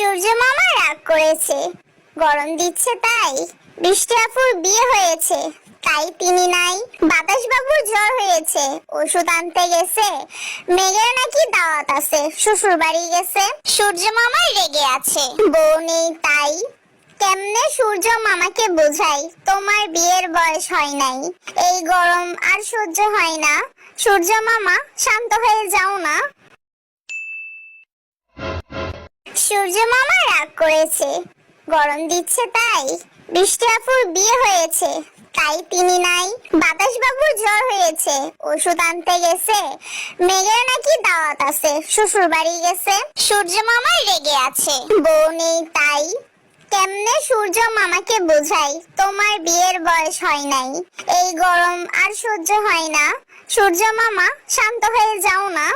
সূর্য মামা রাগ করেছে। গরম দিচ্ছে তাই। বৃষ্টি আপুর বিয়ে হয়েছে। তাই তিনি নাই। বাতাস বাবুর জ্বর হয়েছে। ওষুধ আনতে গেছে। মেঘের নাকি দাওয়াত আছে। শ্বশুর বাড়ি গেছে। সূর্য মামাই রেগে আছে। বউ নেই তাই। কেমনে সূর্য মামাকে বোঝাই? তোমার বিয়ের বয়স হয় নাই। এই গরম আর সহ্য হয় না। সূর্য মামা, শান্ত হয়ে যাও না। সূর্য মামা রাগ করেছে। গরম দিচ্ছে তাই। বৃষ্টি আপুর বিয়ে হয়েছে। তাই তিনি নাই বাতাস বাবুর জ্বর হয়েছে। ওষুধ আনতে গেছে। মেঘের নাকি দাওয়াত আছে। শ্বশুর বাড়ি গেছে। সূর্য মামাই রেগে আছে। বউ নেই তাই। কেমনে সূর্য মামাকে বোঝাই? তোমার বিয়ের বয়স হয় নাই। এই গরম আর সহ্য হয় না। সূর্য মামা, শান্ত হয়ে যাও না।